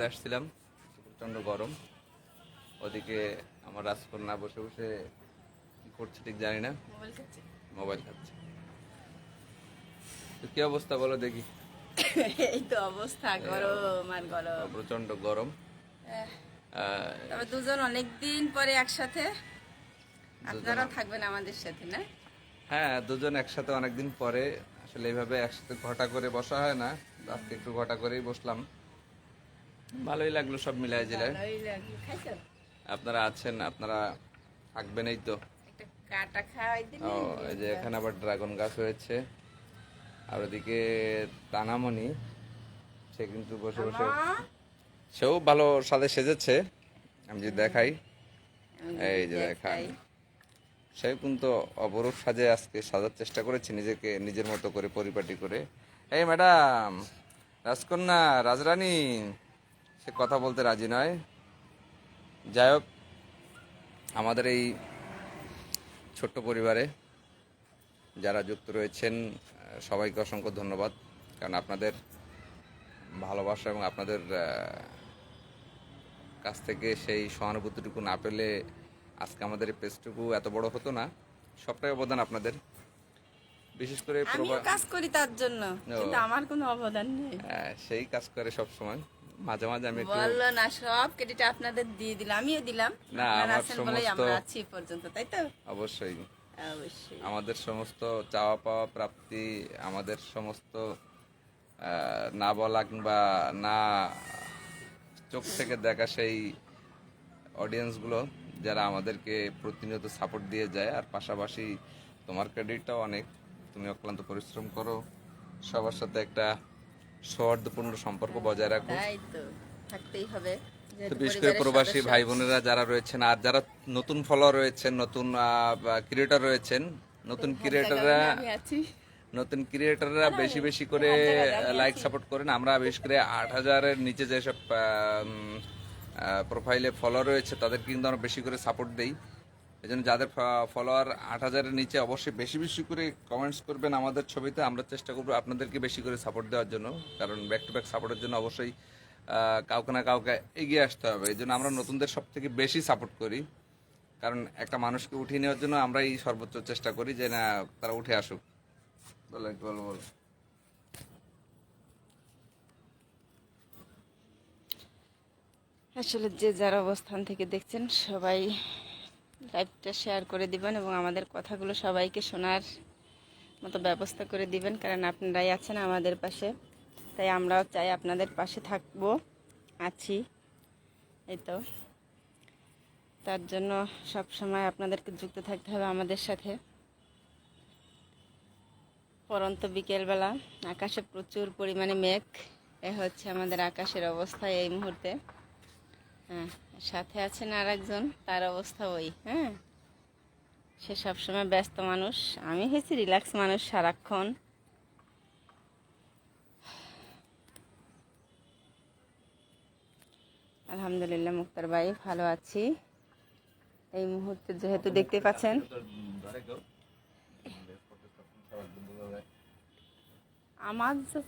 ঘুরতে আসছিলাম। প্রচণ্ড গরম। ওদিকে আমার রাজকন্যা বসে বসে কি করছে ঠিক জানি না। মোবাইল খাচ্ছে। তো কি অবস্থা বলো দেখি। এই তো অবস্থা গরম আর গরম। প্রচণ্ড গরম। তবে দুজন অনেকদিন পরে একসাথে। আপনারাও থাকবেন আমাদের সাথে না? হ্যাঁ দুজন একসাথে অনেকদিন পরে। আসলে এইভাবে একসাথে ঘটা করে বসা হয় না। আজকে একটু ঘটা করেই বসলাম। ভালোই লাগল সব মিলাই জিলায়। খাইছো? আপনারা আছেন আপনারা থাকবেন এই তো। ও এই যে এখানে আবার ড্রাগন গাছ হয়েছে। আর ওদিকে তানামণি সে কিন্তু বসে বসে সেও ভালো সাদে সেজেছে। আমি যদি দেখাই এই যে দেখাই। সে কিন্তু অপরূপ সাজে আজকে সাজার চেষ্টা করেছে নিজেকে নিজের মতো করে পরিপাটি করে। এই ম্যাডাম রাজকন্যা রাজরানী। সে কথা বলতে রাজি নয়। যাই হোক আমাদের এই ছোট্ট পরিবারে যারা যুক্ত রয়েছেন সবাইকে অসংখ্য ধন্যবাদ। কারণ আপনাদের ভালোবাসা এবং আপনাদের কাছ থেকে সেই সহানুভূতিটুকু না পেলে আজকে আমাদের এই পেজটুকু এত বড় হতো না। সবটাই অবদান আপনাদের। বিশেষ করে কাজ করি তার জন্য কিন্তু আমার কোনো অবদান নেই। হ্যাঁ, সেই কাজ করে সব সময় মাঝে মাঝে আমি বলল না সব ক্রেডিট আপনাদের দিয়ে দিলাম আমিও দিলাম। না, আমার সমস্ত- আমরা আছি পর্যন্ত তাই তো? অবশ্যই। অবশ্যই। আমাদের সমস্ত চাওয়া পাওয়া প্রাপ্তি আমাদের সমস্ত না বলা কিংবা না চোখ থেকে দেখা সেই অডিয়েন্সগুলো যারা আমাদেরকে প্রতিনিয়ত সাপোর্ট দিয়ে যায়। আর পাশাপাশি তোমার ক্রেডিটটাও অনেক। তুমি অক্লান্ত পরিশ্রম করো। সবার সাথে একটা সৌহার্দ্যপূর্ণ সম্পর্ক বজায় রাখুন। থাকতেই হবে। তো বিশেষ করে প্রবাসী ভাই বোনেরা যারা রয়েছেন আর যারা নতুন ফলোয়ার রয়েছেন নতুন ক্রিয়েটর রয়েছেন নতুন ক্রিয়েটররা আছি। নতুন ক্রিয়েটররা বেশি বেশি করে লাইক সাপোর্ট করেন। আমরা বিশেষ করে আট হাজারের নিচে যেসব প্রোফাইলে ফলোয়ার রয়েছে তাদের কিন্তু আমরা বেশি করে সাপোর্ট দেই। এই জন্য যাদের ফলোয়ার আট হাজারের নিচে অবশ্যই বেশি বেশি করে কমেন্টস করবেন আমাদের ছবিতে। আমরা চেষ্টা করব আপনাদেরকে বেশি করে সাপোর্ট দেওয়ার জন্য, কারণ ব্যাক টু ব্যাক সাপোর্টের জন্য অবশ্যই কাউকে না কাউকে এগিয়ে আসতে হবে। এই জন্য আমরা নতুনদের সব থেকে বেশি সাপোর্ট করি। কারণ একটা মানুষকে উঠিয়ে নেওয়ার জন্য আমরাই সর্বোচ্চ চেষ্টা করি যে না, তারা উঠে আসুক। আসলে যে যার অবস্থান থেকে দেখছেন, সবাই লাইভটা শেয়ার করে দিবেন এবং আমাদের কথাগুলো সবাইকে শোনার মতো ব্যবস্থা করে দিবেন, কারণ আপনারাই আছেন আমাদের পাশে। তাই আমরাও চাই আপনাদের পাশে থাকব, আছি। এই তো। তার জন্য সব সময় আপনাদেরকে যুক্ত থাকতে হবে আমাদের সাথে। পরন্ত বিকেলবেলা আকাশে প্রচুর পরিমাণে মেঘ। এ হচ্ছে আমাদের আকাশের অবস্থা এই মুহূর্তে। হ্যাঁ সাথে আছেন আর একজন তার অবস্থা ওই হ্যাঁ? সে সবসময় ব্যস্ত মানুষ। আমি হয়েছি রিল্যাক্স মানুষ সারাক্ষণ। আলহামদুলিল্লাহ, মুক্তার ভাই, ভালো আছি। এই মুহূর্তে যেহেতু দেখতে পাচ্ছেন। আমার যে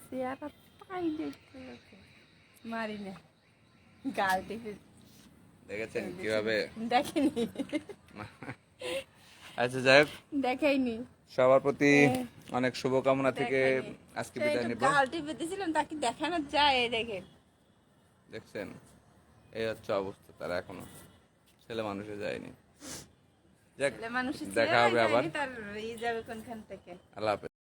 তাই দেখতে মারি না গাল দেখে দেখেছেন কীভাবে? দেখেনি। আচ্ছা যাই হোক। দেখাইনি। সবার প্রতি অনেক শুভকামনা থেকে আজকে বিদায় নিব। গাল টিপে দিয়েছিলাম তাকে দেখানো যায় এই দেখেন। দেখছেন? এই হচ্ছে অবস্থা তারা এখনও ছেলে মানুষে যায়নি। দেখা হবে আবার। আল্লাহ হাফেজ।